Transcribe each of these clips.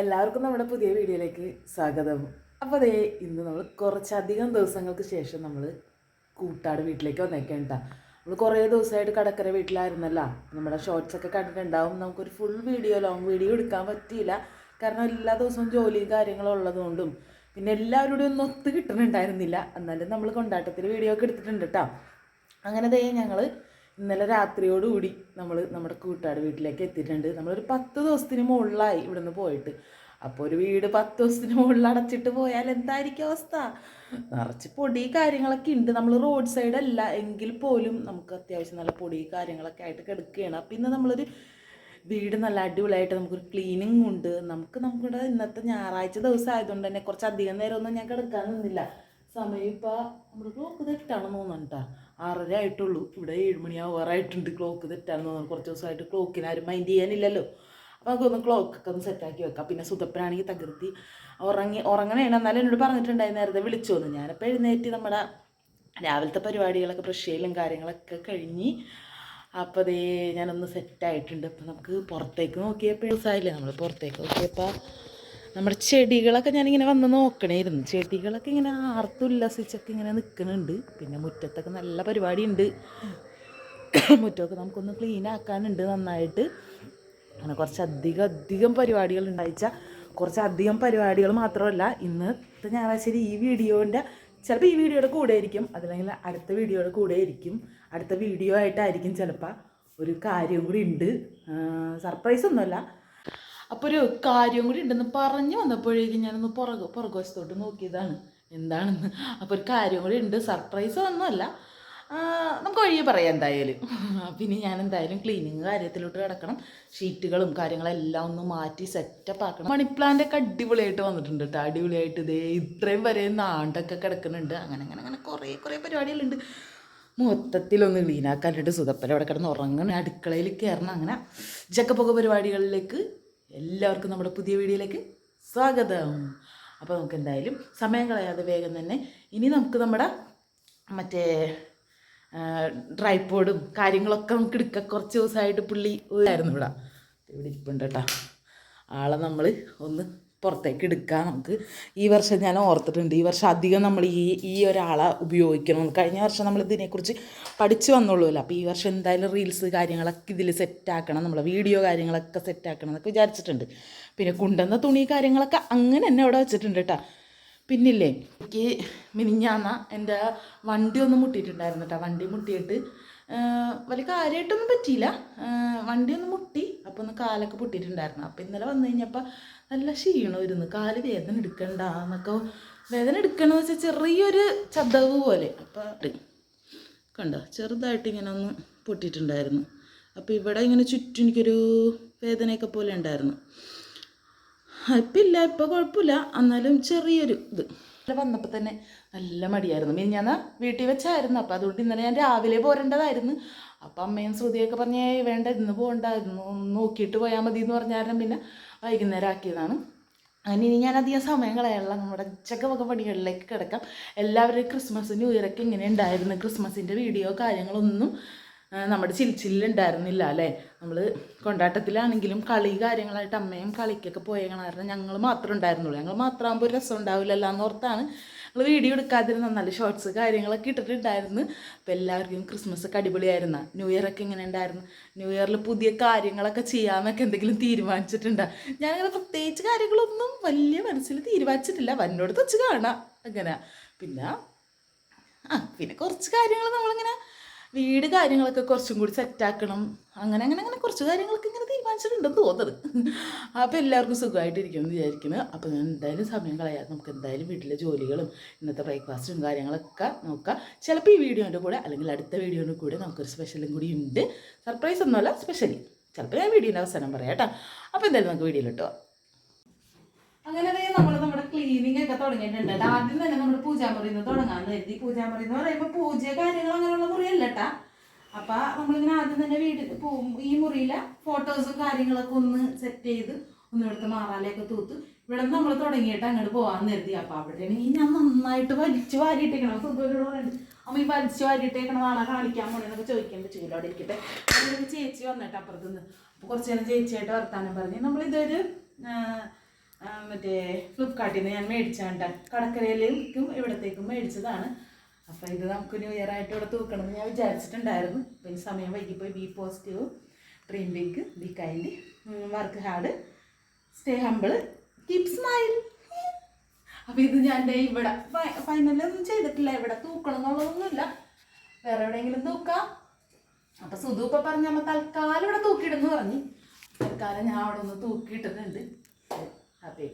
എല്ലാവർക്കും നമ്മുടെ പുതിയ വീഡിയോയിലേക്ക് സ്വാഗതം. അപ്പോൾ അതേ ഇന്ന് നമ്മൾ കുറച്ചധികം ദിവസങ്ങൾക്ക് ശേഷം നമ്മൾ കൂട്ടാട് വീട്ടിലേക്ക് വന്നേക്കാൻ കേട്ടോ നമ്മൾ കുറേ ദിവസമായിട്ട് കടക്കര വീട്ടിലായിരുന്നല്ല. നമ്മുടെ ഷോർട്സ് ഒക്കെ കണ്ടിട്ടുണ്ടാവും. നമുക്കൊരു ഫുൾ വീഡിയോ ലോങ് വീഡിയോ എടുക്കാൻ പറ്റിയില്ല. കാരണം എല്ലാ ദിവസവും ജോലിയും കാര്യങ്ങളും ഉള്ളതുകൊണ്ടും പിന്നെ എല്ലാവരോടും ഒന്നും ഒത്ത് കിട്ടുന്നുണ്ടായിരുന്നില്ല എന്നാലും നമ്മൾ കൊണ്ടാട്ടത്തിൽ വീഡിയോ ഒക്കെ എടുത്തിട്ടുണ്ട് കേട്ടോ അങ്ങനെ ദേ ഞങ്ങൾ ഇന്നലെ രാത്രിയോടുകൂടി നമ്മൾ നമ്മുടെ കൂട്ടുകാർ വീട്ടിലേക്ക് എത്തിയിട്ടുണ്ട്. നമ്മളൊരു പത്ത് ദിവസത്തിന് മുകളിലായി ഇവിടുന്ന് പോയിട്ട്. അപ്പോൾ ഒരു വീട് പത്ത് ദിവസത്തിന് മുകളിൽ അടച്ചിട്ട് പോയാൽ എന്തായിരിക്കും അവസ്ഥ? നിറച്ച് പൊടി കാര്യങ്ങളൊക്കെ ഉണ്ട്. നമ്മൾ റോഡ് സൈഡ് അല്ല എങ്കിൽ പോലും നമുക്ക് അത്യാവശ്യം നല്ല പൊടി കാര്യങ്ങളൊക്കെ ആയിട്ട് കിടക്കുകയാണ്. അപ്പം ഇന്ന് നമ്മളൊരു വീട് നല്ല അടിപൊളിയായിട്ട് നമുക്കൊരു ക്ലീനിങ് ഉണ്ട്. നമുക്ക് നമ്മുടെ ഇന്നത്തെ ഞായറാഴ്ച ദിവസം ആയതുകൊണ്ട് തന്നെ കുറച്ച് അധികം നേരമൊന്നും ഞാൻ കിടക്കാൻ നിന്നില്ല. സമയം നമ്മുടെ ക്ലോക്ക് തെറ്റാണെന്ന് തോന്നുന്നുണ്ടാ ആറര ആയിട്ടുള്ളൂ. ഇവിടെ ഏഴ് ക്ലോക്ക് തെറ്റാണെന്ന് തോന്നുന്നു. കുറച്ച് ദിവസമായിട്ട് ക്ലോക്കിന് ആരും മൈൻഡ് ചെയ്യാനില്ലല്ലോ. അപ്പോൾ നമുക്കൊന്ന് ക്ലോക്കൊക്കെ ഒന്ന് സെറ്റാക്കി വെക്കാം. പിന്നെ സുതപ്പനാണെങ്കിൽ തകർത്തി ഉറങ്ങി ഉറങ്ങണേണ് എന്നാലും എന്നോട് പറഞ്ഞിട്ടുണ്ടായി നേരത്തെ വിളിച്ചു വന്നു ഞാനിപ്പോൾ എഴുന്നേറ്റ് നമ്മുടെ രാവിലത്തെ പരിപാടികളൊക്കെ ചെയ്യലും കാര്യങ്ങളൊക്കെ കഴിഞ്ഞ് അപ്പോൾ അതേ ഞാനൊന്ന് സെറ്റായിട്ടുണ്ട് അപ്പോൾ നമുക്ക് പുറത്തേക്ക് നോക്കിയപ്പോൾ ദിവസമായില്ലേ നമ്മൾ പുറത്തേക്ക് നോക്കിയപ്പോൾ നമ്മുടെ ചെടികളൊക്കെ ഞാനിങ്ങനെ വന്ന് നോക്കണേരുന്നു ചെടികളൊക്കെ ഇങ്ങനെ ആർത്തുല്ലസിച്ചൊക്കെ ഇങ്ങനെ നിൽക്കുന്നുണ്ട് പിന്നെ മുറ്റത്തൊക്കെ നല്ല പരിപാടി ഉണ്ട് മുറ്റമൊക്കെ നമുക്കൊന്ന് ക്ലീൻ ആക്കാനുണ്ട് നന്നായിട്ട്. അങ്ങനെ കുറച്ച് അധികം പരിപാടികൾ കുറച്ച് അധികം പരിപാടികൾ മാത്രമല്ല ഇന്നത്തെ ഞായറാഴ്ച ഈ വീഡിയോന്റെ ചിലപ്പോൾ ഈ വീഡിയോയുടെ കൂടെ ആയിരിക്കും. അതല്ലെങ്കിൽ അടുത്ത വീഡിയോയുടെ കൂടെ ആയിരിക്കും. അടുത്ത വീഡിയോ ആയിട്ടായിരിക്കും ചിലപ്പോൾ ഒരു കാര്യം കൂടി ഉണ്ട്. സർപ്രൈസ് ഒന്നുമല്ല. അപ്പോൾ ഒരു കാര്യം കൂടി ഉണ്ടെന്ന് പറഞ്ഞു വന്നപ്പോഴേക്കും ഞാനൊന്ന് പുറകു പുറകുവശത്തോട്ട് നോക്കിയതാണ്. എന്താണെന്ന്? അപ്പോൾ ഒരു കാര്യം കൂടി ഉണ്ട്. സർപ്രൈസ് ഒന്നുമല്ല. നമുക്ക് വഴിയെ പറയാം എന്തായാലും. പിന്നെ ഞാൻ എന്തായാലും ക്ലീനിങ് കാര്യത്തിലോട്ട് കിടക്കണം. ഷീറ്റുകളും കാര്യങ്ങളെല്ലാം ഒന്ന് മാറ്റി സെറ്റപ്പ് ആക്കണം. മണി ഒക്കെ അടിപൊളിയായിട്ട് വന്നിട്ടുണ്ട് കേട്ടോ അടിപൊളിയായിട്ട് ഇതേ ഇത്രയും വരെ നാണ്ടൊക്കെ കിടക്കുന്നുണ്ട്. അങ്ങനെ അങ്ങനെ അങ്ങനെ കുറേ കുറേ പരിപാടികളുണ്ട്. മൊത്തത്തിലൊന്ന് ക്ലീനാക്കാനായിട്ട് സുഖപ്പല അവിടെ കിടന്ന് ഉറങ്ങണം. അടുക്കളയിൽ കയറണം. അങ്ങനെ ജക്കപ്പൊക്കെ പരിപാടികളിലേക്ക് എല്ലാവർക്കും നമ്മുടെ പുതിയ വീഡിയോയിലേക്ക് സ്വാഗതം. അപ്പോൾ നമുക്ക് എന്തായാലും സമയം കളയാതെ വേഗം തന്നെ ഇനി നമുക്ക് നമ്മുടെ മറ്റേ ട്രൈപ്പോഡും കാര്യങ്ങളൊക്കെ നമുക്ക് എടുക്കാം. കുറച്ച് ദിവസമായിട്ട് പുള്ളി ആയിരുന്നു ഇവിടെ. ഇവിടെ ഇരിപ്പുണ്ട് കേട്ടോ. ആളെ നമ്മൾ ഒന്ന് പുറത്തേക്ക് എടുക്കാം. നമുക്ക് ഈ വർഷം ഞാൻ ഓർത്തിട്ടുണ്ട്. ഈ വർഷം അധികം നമ്മൾ ഈ ഈ ഒരാളെ ഉപയോഗിക്കണം. കഴിഞ്ഞ വർഷം നമ്മൾ ഇതിനെക്കുറിച്ച് പഠിച്ചു വന്നുള്ളൂല്ലോ. അപ്പോൾ ഈ വർഷം എന്തായാലും റീൽസ് കാര്യങ്ങളൊക്കെ ഇതിൽ സെറ്റാക്കണം നമ്മൾ വീഡിയോ കാര്യങ്ങളൊക്കെ സെറ്റാക്കണം എന്നൊക്കെ വിചാരിച്ചിട്ടുണ്ട്. പിന്നെ കുണ്ടെന്ന തുണി കാര്യങ്ങളൊക്കെ അങ്ങനെ തന്നെ അവിടെ വെച്ചിട്ടുണ്ട് കേട്ടോ പിന്നില്ലേ എനിക്ക് മിനിഞ്ഞാന്ന എന്റെ വണ്ടി ഒന്ന് മുട്ടിയിട്ടുണ്ടായിരുന്നു കേട്ടോ വണ്ടി മുട്ടിയിട്ട് വലിയ കാര്യമായിട്ടൊന്നും പറ്റിയില്ല. വണ്ടി ഒന്ന് മുട്ടി അപ്പോൾ ഒന്ന് കാലൊക്കെ പൊട്ടിയിട്ടുണ്ടായിരുന്നു. അപ്പോൾ ഇന്നലെ വന്നു കഴിഞ്ഞപ്പോൾ നല്ല ക്ഷീണമായിരുന്നു കാൽ വേദന എടുക്കണ്ട എന്നൊക്കെ വേദന എടുക്കണമെന്ന് വെച്ചാൽ ചെറിയൊരു ചതവ് പോലെ. അപ്പോൾ കണ്ടോ ചെറുതായിട്ട് ഇങ്ങനെ ഒന്ന് പൊട്ടിയിട്ടുണ്ടായിരുന്നു. അപ്പോൾ ഇവിടെ ഇങ്ങനെ ചുറ്റും എനിക്കൊരു വേദനയൊക്കെ പോലെ ഉണ്ടായിരുന്നു. ഇപ്പം ഇല്ല ഇപ്പോൾ കുഴപ്പമില്ല. എന്നാലും ചെറിയൊരു ഇത്. വന്നപ്പോൾ തന്നെ നല്ല മടിയായിരുന്നു. പിന്നെ ഞാൻ വീട്ടിൽ വെച്ചായിരുന്നു. അപ്പോൾ അതുകൊണ്ട് ഇന്നലെ ഞാൻ രാവിലെ പോരേണ്ടതായിരുന്നു. അപ്പം അമ്മയും ശ്രുതിയൊക്കെ പറഞ്ഞേ വേണ്ട ഇന്ന് ഒന്ന് നോക്കിയിട്ട് പോയാൽ മതി എന്ന് പറഞ്ഞാലും പിന്നെ വൈകുന്നേരം ആക്കിയതാണ്. അങ്ങനെ ഇനി ഞാൻ അധികം സമയം കളയാനുള്ള നമ്മുടെ ചക്കവക പണികളിലേക്ക് കിടക്കാം. എല്ലാവരും ക്രിസ്മസ് ന്യൂ ഇയറൊക്കെ ഇങ്ങനെ ഉണ്ടായിരുന്നു. ക്രിസ്മസിന്റെ വീഡിയോ കാര്യങ്ങളൊന്നും നമ്മുടെ ചിൽച്ചില്ലുണ്ടായിരുന്നില്ല അല്ലേ? നമ്മൾ കൊണ്ടാട്ടത്തിലാണെങ്കിലും കളി കാര്യങ്ങളായിട്ട് അമ്മയും കളിക്കൊക്കെ പോയ ഞങ്ങൾ മാത്രം ഉണ്ടായിരുന്നുള്ളൂ. ഞങ്ങൾ മാത്രമാകുമ്പോൾ രസം ഉണ്ടാവില്ലല്ലോ എന്നോർത്താണ് ഞങ്ങൾ വീഡിയോ എടുക്കാതിരുന്ന നല്ല ഷോർട്സ് കാര്യങ്ങളൊക്കെ ഇട്ടിട്ടുണ്ടായിരുന്നു. അപ്പോൾ എല്ലാവർക്കും ക്രിസ്മസ് ഒക്കെ അടിപൊളിയായിരുന്നു. ന്യൂ ഇയർ ഒക്കെ ഇങ്ങനെ ഉണ്ടായിരുന്നു? ന്യൂ ഇയറിൽ പുതിയ കാര്യങ്ങളൊക്കെ ചെയ്യാമെന്നൊക്കെ എന്തെങ്കിലും തീരുമാനിച്ചിട്ടുണ്ടോ? ഞാനങ്ങനെ പ്രത്യേകിച്ച് കാര്യങ്ങളൊന്നും വലിയ മനസ്സിൽ തീരുമാനിച്ചിട്ടില്ല. വന്നോടത്ത് വെച്ച് കാണാം. അങ്ങനെ. പിന്നെ ആ പിന്നെ കുറച്ച് കാര്യങ്ങൾ നമ്മളിങ്ങനെ വീട് കാര്യങ്ങളൊക്കെ കുറച്ചും കൂടി സെറ്റാക്കണം അങ്ങനെ അങ്ങനെ അങ്ങനെ കുറച്ച് കാര്യങ്ങളൊക്കെ ഇങ്ങനെ തീരുമാനിച്ചിട്ടുണ്ടെന്ന് തോന്നുന്നത്. അപ്പോൾ എല്ലാവർക്കും സുഖമായിട്ടിരിക്കുമെന്ന് വിചാരിക്കുന്നു. അപ്പോൾ ഞാൻ എന്തായാലും സമയം കളയാതെ നമുക്ക് എന്തായാലും വീട്ടിലെ ജോലികളും ഇന്നത്തെ ബ്രേക്ക്ഫാസ്റ്റും കാര്യങ്ങളൊക്കെ നോക്കാം. ചിലപ്പോൾ ഈ വീഡിയോന്റെ കൂടെ അല്ലെങ്കിൽ അടുത്ത വീഡിയോന്റെ കൂടെ നമുക്കൊരു സ്പെഷ്യലും കൂടി ഉണ്ട്. സർപ്രൈസ് ഒന്നുമല്ല സ്പെഷ്യലി ചിലപ്പോൾ ഞാൻ വീഡിയോന്റെ അവസാനം പറയാം കേട്ടോ. അപ്പോൾ എന്തായാലും നമുക്ക് വീഡിയോയിലിട്ടോ അങ്ങനെ നമ്മൾ തുടങ്ങിയിട്ടുണ്ട് ആദ്യം തന്നെ നമ്മൾ പൂജാമുറിയിൽ നിന്ന് തുടങ്ങാന്ന് കരുതി. പൂജാമുറി എന്ന് പറയുമ്പോൾ പൂജ കാര്യങ്ങൾ അങ്ങനെയുള്ള മുറിയല്ല കേട്ടാ. അപ്പൊ നമ്മളിങ്ങനെ ആദ്യം തന്നെ വീട് ഈ മുറിയിലെ ഫോട്ടോസും കാര്യങ്ങളൊക്കെ ഒന്ന് സെറ്റ് ചെയ്ത് ഒന്ന് ഇവിടുത്തെ മാറാലയൊക്കെ തൂത്ത് ഇവിടെ നിന്ന് നമ്മൾ തുടങ്ങിയിട്ട് അങ്ങോട്ട് പോകാൻ കരുതി. അപ്പൊ അവിടെയാണെങ്കിൽ ഞാൻ നന്നായിട്ട് വലിച്ചു വാരിയിട്ടേക്കണം. പറയുന്നത് അമ്മ ഈ വലിച്ചു വാരിയിട്ടേക്കണം ആളെ കാണിക്കാൻ പോണെന്നൊക്കെ പറ്റൂല. അവിടെ ഇരിക്കട്ടെ. ചേച്ചി വന്നിട്ട് അപ്പുറത്തുനിന്ന് അപ്പൊ കുറച്ചു നേരം ചേച്ചിയായിട്ട് വർത്താനം പറഞ്ഞു. നമ്മളിതൊരു മറ്റേ ഫ്ലിപ്കാർട്ടിൽ നിന്ന് ഞാൻ മേടിച്ചാണ്ട കടക്കരയിലേക്കും ഇവിടത്തേക്കും മേടിച്ചതാണ്. അപ്പോൾ ഇത് നമുക്ക് ന്യൂ ഇയർ ആയിട്ട് ഇവിടെ തൂക്കണമെന്ന് ഞാൻ വിചാരിച്ചിട്ടുണ്ടായിരുന്നു. പിന്നെ സമയം വൈകിപ്പോയി be positive dream big be kind work hard stay humble keep smile അപ്പോൾ ഇത് ഞാൻ ഇവിടെ ഫൈനലൊന്നും ചെയ്തിട്ടില്ല. ഇവിടെ തൂക്കണം എന്നുള്ളതൊന്നുമില്ല. വേറെ എവിടെയെങ്കിലും തൂക്കാം. അപ്പം സുധു ഇപ്പം പറഞ്ഞ നമ്മൾ തൽക്കാലം ഇവിടെ തൂക്കിയിടുന്നു പറഞ്ഞു. തൽക്കാലം ഞാൻ അവിടെ ഒന്ന് തൂക്കിയിട്ടിട്ടുണ്ട് ഹാപ്പി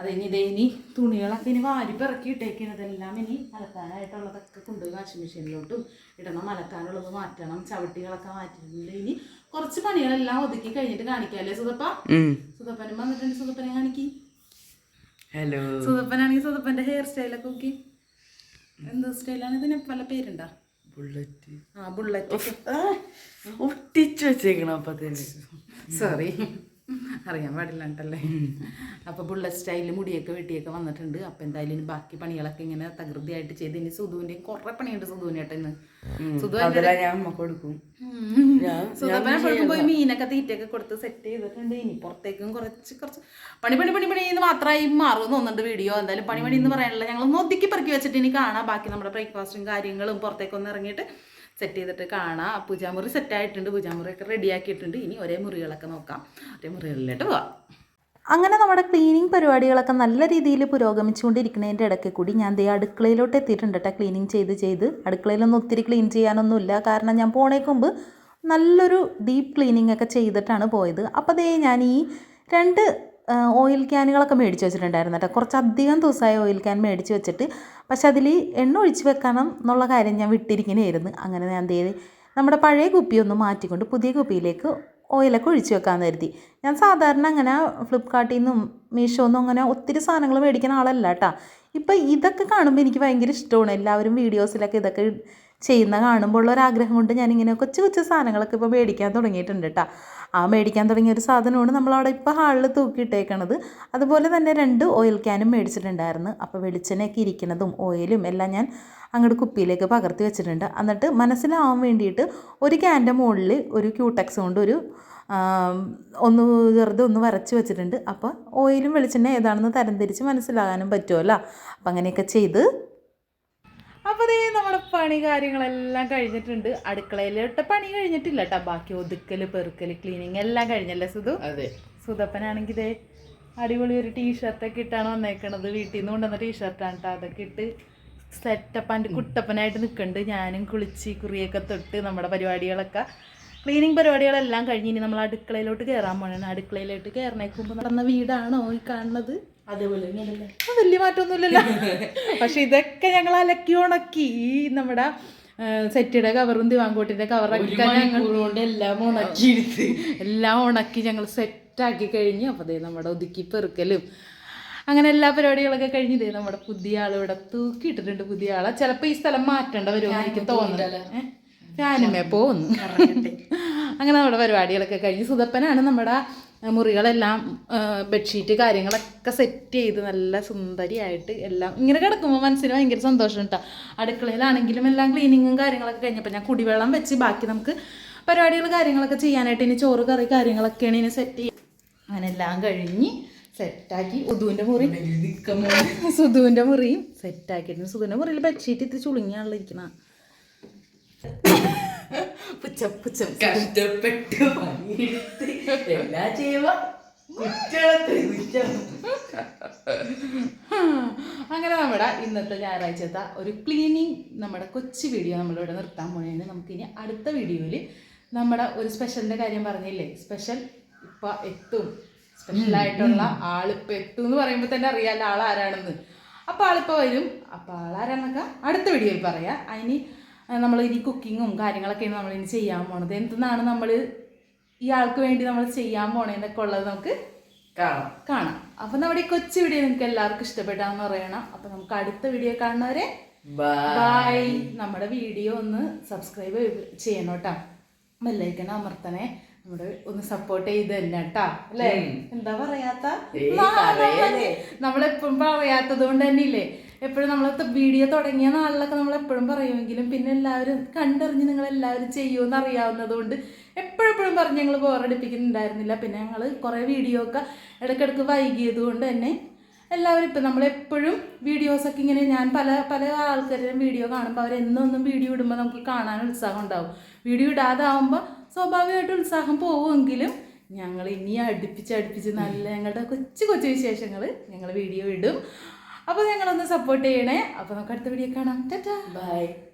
അതിനി ഇതേ ഇനി തുണികളൊക്കെ ഇനി വാരി പിറക്കി ഇട്ടേക്കുന്നതെല്ലാം ഇനി അലക്കാനായിട്ടുള്ളതൊക്കെ കൊണ്ടുപോയി വാഷിംഗ് മെഷീനിലോട്ടും ഇടണം അലക്കാനുള്ളത് മാറ്റണം ചവിട്ടികളൊക്കെ മാറ്റിയിട്ടുണ്ട്. ഇനി കുറച്ച് പണികളെല്ലാം ഒതുക്കി കഴിഞ്ഞിട്ട് കാണിക്കാല്ലേ സുതപ്പ? സുതപ്പനും വന്നിട്ടുണ്ട്. സുതപ്പനെ കാണിക്കി. ഹലോ സുതപ്പനാണെങ്കിൽ സുതപ്പന്റെ ഹെയർ സ്റ്റൈലൊക്കെ നോക്കി. എന്ത് സ്റ്റൈലാണ് ഇതിന് പല പേരുണ്ടാ? ബുള്ളറ്റ് ആ ബുള്ളറ്റ് ഒട്ടിച്ചു വെച്ചേക്കണം അപ്പൊ സോറി അറിയാൻ പാടില്ല കേട്ടല്ലേ? അപ്പോൾ ബുള്ളറ്റ് സ്റ്റൈലിൽ മുടിയൊക്കെ വെട്ടിയൊക്കെ വന്നിട്ടുണ്ട്. അപ്പോൾ എന്തായാലും ഇനി ബാക്കി പണികളൊക്കെ ഇങ്ങനെ തകൃതിയായിട്ട് ചെയ്ത് ഇനി സുധുവിന്റെയും കുറേ പണിയുണ്ട് സുധുവിന് ഏട്ടന് കൊടുക്കും. സുധപ്പനെ പോയി മീനൊക്കെ തീറ്റയൊക്കെ കൊടുത്ത് സെറ്റ് ചെയ്തിട്ടുണ്ട്. ഇനി പുറത്തേക്കും കുറച്ച് കുറച്ച് പണി പണി പണി പണി എന്ന് മാത്രമായി മാറും തോന്നുന്നുണ്ട് വീഡിയോ എന്തായാലും പണി പണി എന്ന് പറയാനുള്ള ഞങ്ങൾ ഒന്ന് ഒതുക്കി പെറുക്കി വെച്ചിട്ട് ഇനി കാണാം. ബാക്കി നമ്മുടെ ബ്രേക്ക്ഫാസ്റ്റും കാര്യങ്ങളും പുറത്തേക്കൊന്ന് ഇറങ്ങിയിട്ട് സെറ്റ് ചെയ്തിട്ട് കാണാം. പൂജാമുറി സെറ്റ് ആയിട്ടുണ്ട്. പൂജാമുറിയൊക്കെ റെഡിയാക്കിയിട്ടുണ്ട് ഇനി ഒരേ മുറികളൊക്കെ നോക്കാം. ഒരേ മുറികളിലോട്ട് പോവാം. അങ്ങനെ നമ്മുടെ ക്ലീനിങ് പരിപാടികളൊക്കെ നല്ല രീതിയിൽ പുരോഗമിച്ചുകൊണ്ടിരിക്കുന്നതിന്റെ ഇടയ്ക്ക് കൂടി ഞാൻ ദേ അടുക്കളയിലോട്ട് എത്തിയിട്ടുണ്ട് കേട്ടോ. ക്ലീനിങ് ചെയ്ത് ചെയ്ത്. അടുക്കളയിലൊന്നും ഒത്തിരി ക്ലീൻ ചെയ്യാനൊന്നുമില്ല. കാരണം ഞാൻ പോണേക്ക് മുമ്പ് നല്ലൊരു ഡീപ്പ് ക്ലീനിങ് ഒക്കെ ചെയ്തിട്ടാണ് പോയത്. അപ്പോൾ ദേ ഞാൻ ഈ രണ്ട് ഓയിൽ ക്യാനുകളൊക്കെ മേടിച്ച് വെച്ചിട്ടുണ്ടായിരുന്നു കേട്ടോ. കുറച്ചധികം ദിവസമായി ഓയിൽ ക്യാൻ മേടിച്ച് വെച്ചിട്ട്. പക്ഷെ അതിൽ എണ്ണ ഒഴിച്ച് വെക്കണം എന്നുള്ള കാര്യം ഞാൻ വിട്ടിരിക്കണേയിരുന്നു. അങ്ങനെ ഞാൻ ദേ നമ്മുടെ പഴയ കുപ്പിയൊന്ന് മാറ്റിക്കൊണ്ട് പുതിയ കുപ്പിയിലേക്ക് ഓയിലൊക്കെ ഒഴിച്ച് വെക്കാമെന്ന് കരുതി. ഞാൻ സാധാരണ അങ്ങനെ ഫ്ലിപ്കാർട്ടിൽ നിന്നും മീഷോ ഒന്നും അങ്ങനെ ഒത്തിരി സാധനങ്ങൾ മേടിക്കുന്ന ആളല്ല കേട്ടോ. ഇപ്പം ഇതൊക്കെ കാണുമ്പോൾ എനിക്ക് ഭയങ്കര ഇഷ്ടമാണ്. എല്ലാവരും വീഡിയോസിലൊക്കെ ഇതൊക്കെ ചെയ്യുന്ന കാണുമ്പോൾ ഉള്ള ഒരു ആഗ്രഹം കൊണ്ട് ഞാനിങ്ങനെ കൊച്ചു കൊച്ചു സാധനങ്ങളൊക്കെ ഇപ്പോൾ മേടിക്കാൻ തുടങ്ങിയിട്ടുണ്ട് കേട്ടോ ആ മേടിക്കാൻ തുടങ്ങിയ ഒരു സാധനമാണ് നമ്മളവിടെ ഇപ്പോൾ ഹാളിൽ തൂക്കിയിട്ടേക്കണത്. അതുപോലെ തന്നെ രണ്ട് ഓയിൽ ക്യാനും മേടിച്ചിട്ടുണ്ടായിരുന്നു. അപ്പോൾ വെളിച്ചെണ്ണയൊക്കെ ഇരിക്കുന്നതും ഓയിലും എല്ലാം ഞാൻ അങ്ങോട്ട് കുപ്പിയിലേക്ക് പകർത്തി വെച്ചിട്ടുണ്ട്. എന്നിട്ട് മനസ്സിലാവാൻ വേണ്ടിയിട്ട് ഒരു ക്യാന്റെ മുകളിൽ ഒരു ക്യൂടെക്സ് കൊണ്ട് ഒരു ഒന്ന് വെറുതെ ഒന്ന് വരച്ച് വെച്ചിട്ടുണ്ട്. അപ്പോൾ ഓയിലും വെളിച്ചെണ്ണ ഏതാണെന്ന് തരംതിരിച്ച് മനസ്സിലാകാനും പറ്റുമല്ലോ അപ്പം അങ്ങനെയൊക്കെ ചെയ്ത് അപ്പോൾ നമ്മുടെ പണി കാര്യങ്ങളെല്ലാം കഴിഞ്ഞിട്ടുണ്ട്. അടുക്കളയിലോട്ട് പണി കഴിഞ്ഞിട്ടില്ല കേട്ടോ ബാക്കി ഒതുക്കൽ പെറുക്കൽ ക്ലീനിങ് എല്ലാം കഴിഞ്ഞല്ലേ സുധു? അതെ. സുധപ്പനാണെങ്കിൽ ഇതേ അടിപൊളി ഒരു ടീഷർട്ടൊക്കെ ഇട്ടാണ് വന്നേക്കണത്. വീട്ടിൽ നിന്ന് കൊണ്ടുവന്ന ടീഷർട്ടാണ് കേട്ടോ അതൊക്കെ ഇട്ട് സെറ്റപ്പ് ആൻഡ് കുട്ടപ്പനായിട്ട് നിൽക്കുന്നുണ്ട് ഞാനും കുളിച്ച് കുറിയൊക്കെ തൊട്ട് നമ്മുടെ പരിപാടികളൊക്കെ. ക്ലീനിങ് പരിപാടികളെല്ലാം കഴിഞ്ഞ് ഇനി നമ്മൾ അടുക്കളയിലോട്ട് കയറാൻ പോകണം അടുക്കളയിലോട്ട് കയറണേക്കുമ്പോൾ നടന്ന വീടാണോ ഈ കാണുന്നത്? അതേപോലെ വലിയ മാറ്റമൊന്നുമില്ലല്ലോ. പക്ഷെ ഇതൊക്കെ ഞങ്ങൾ അലക്കി ഉണക്കി. ഈ നമ്മുടെ സെറ്റിയുടെ കവറും ദിവാങ്കോട്ടിന്റെ കവറൊക്കെ ഞങ്ങൾ എല്ലാം ഉണക്കി എല്ലാം ഉണക്കി ഞങ്ങൾ സെറ്റാക്കി കഴിഞ്ഞു. അപ്പോൾ ദേ നമ്മുടെ ഒതുക്കി പെറുക്കലും. അങ്ങനെ എല്ലാ പരിപാടികളൊക്കെ കഴിഞ്ഞ് ദേ നമ്മുടെ പുതിയ ആൾ ഇവിടെ തൂക്കിയിട്ടിട്ടുണ്ട് പുതിയ ആളെ. ചിലപ്പോൾ ഈ സ്ഥലം മാറ്റേണ്ട വരുമെന്ന് എനിക്ക് തോന്നുന്നു. ഞാനുമേ പോന്നു അങ്ങനെ നമ്മുടെ പരിപാടികളൊക്കെ കഴിഞ്ഞ് സുതപ്പനാണ് നമ്മുടെ മുറികളെല്ലാം ബെഡ്ഷീറ്റ് കാര്യങ്ങളൊക്കെ സെറ്റ് ചെയ്ത് നല്ല സുന്ദരിയായിട്ട് എല്ലാം ഇങ്ങനെ കിടക്കുമ്പോൾ മനസ്സിന് ഭയങ്കര സന്തോഷം കേട്ടോ അടുക്കളയിലാണെങ്കിലും എല്ലാം ക്ലീനിങ്ങും കാര്യങ്ങളൊക്കെ കഴിഞ്ഞപ്പോൾ ഞാൻ കുടിവെള്ളം വെച്ച് ബാക്കി നമുക്ക് പരിപാടികൾ കാര്യങ്ങളൊക്കെ ചെയ്യാനായിട്ട് ഇനി ചോറ് കറി കാര്യങ്ങളൊക്കെയാണ് ഇനി സെറ്റ് ചെയ്യുക അങ്ങനെ എല്ലാം കഴിഞ്ഞ് സെറ്റാക്കി ഉദുവിന്റെ മുറി. സുധുവിന്റെ മുറിയും സെറ്റാക്കിയിട്ടുണ്ട് സുധുവിന്റെ മുറിയിൽ ബെഡ്ഷീറ്റ് ഇത്തിരി ചുളുങ്ങിയാണല്ലോ ഇരിക്കണ. പുച്ഛം പുച്ഛം. കഷ്ടപ്പെട്ടു പണിയെടുത്ത് ചെയ്യുക അങ്ങനെ നമ്മുടെ ഇന്നത്തെ ഞായറാഴ്ചത്തെ ഒരു ക്ലീനിങ് നമ്മുടെ കൊച്ചു വീഡിയോ നമ്മളിവിടെ നിർത്താൻ പോണേന് നമുക്കിനി അടുത്ത വീഡിയോയിൽ നമ്മുടെ ഒരു സ്പെഷ്യലിന്റെ കാര്യം പറഞ്ഞില്ലേ? സ്പെഷ്യൽ ഇപ്പം എത്തും. സ്പെഷ്യൽ ആയിട്ടുള്ള ആളിപ്പോൾ എത്തും എന്ന് പറയുമ്പോൾ തന്നെ അറിയാമല്ലോ ആൾ ആരാണെന്ന് അപ്പോൾ ആളിപ്പോൾ വരും. അപ്പോൾ ആളാരാന്നൊക്കെ അടുത്ത വീഡിയോയിൽ പറയാം. അതിന് നമ്മൾ ഇനി കുക്കിങ്ങും കാര്യങ്ങളൊക്കെയാണ് നമ്മൾ ഇനി ചെയ്യാൻ പോണത്. എന്തെന്നാണ് നമ്മൾ ഇയാൾക്ക് വേണ്ടി നമ്മൾ ചെയ്യാൻ പോണേന്നൊക്കെ ഉള്ളത് നമുക്ക് കാണാം. കാണാം. അപ്പം നമ്മുടെ ഈ കൊച്ചു വീഡിയോ നിങ്ങൾക്ക് എല്ലാവർക്കും ഇഷ്ടപ്പെട്ടാന്ന് പറയണം. അപ്പം നമുക്ക് അടുത്ത വീഡിയോ കാണുന്നവരെ ബൈ നമ്മുടെ വീഡിയോ ഒന്ന് സബ്സ്ക്രൈബ് ചെയ്യണം കേട്ടോ. ബെല്ലൈക്കൺ അമർത്തണേ. നമ്മുടെ ഒന്ന് സപ്പോർട്ട് ചെയ്ത് തന്നെ കേട്ടാ. അല്ലേ? എന്താ പറയാത്ത? നമ്മളെപ്പം പറയാത്തത് കൊണ്ട് തന്നെ ഇല്ലേ എപ്പോഴും നമ്മൾ വീഡിയോ തുടങ്ങിയ നാളിലൊക്കെ നമ്മൾ എപ്പോഴും പറയുമെങ്കിലും പിന്നെ എല്ലാവരും കണ്ടറിഞ്ഞ് നിങ്ങൾ എല്ലാവരും ചെയ്യുമെന്ന് അറിയാവുന്നത് കൊണ്ട് എപ്പോഴെപ്പോഴും പറഞ്ഞ് ഞങ്ങൾ ബോറടിപ്പിക്കുന്നുണ്ടായിരുന്നില്ല പിന്നെ ഞങ്ങൾ കുറേ വീഡിയോ ഒക്കെ ഇടയ്ക്കിടയ്ക്ക് വൈകിയത് കൊണ്ട് തന്നെ എല്ലാവരും ഇപ്പം നമ്മളെപ്പോഴും വീഡിയോസൊക്കെ ഇങ്ങനെ ഞാൻ പല പല ആൾക്കാരുടെയും വീഡിയോ കാണുമ്പോൾ അവരെന്നൊന്നും വീഡിയോ ഇടുമ്പോൾ നമുക്ക് കാണാൻ ഉത്സാഹം ഉണ്ടാവും. വീഡിയോ ഇടാതാവുമ്പോൾ സ്വാഭാവികമായിട്ട് ഉത്സാഹം പോകുമെങ്കിലും ഞങ്ങൾ ഇനി അടുപ്പിച്ച് അടുപ്പിച്ച് നല്ല ഞങ്ങളുടെ കൊച്ചു കൊച്ചു വിശേഷങ്ങൾ ഞങ്ങൾ വീഡിയോ ഇടും. അപ്പോൾ ഞങ്ങളൊന്ന് സപ്പോർട്ട് ചെയ്യണേ. അപ്പോൾ നമുക്ക് അടുത്ത വീഡിയോ കാണാം. ടാറ്റാ. ബൈ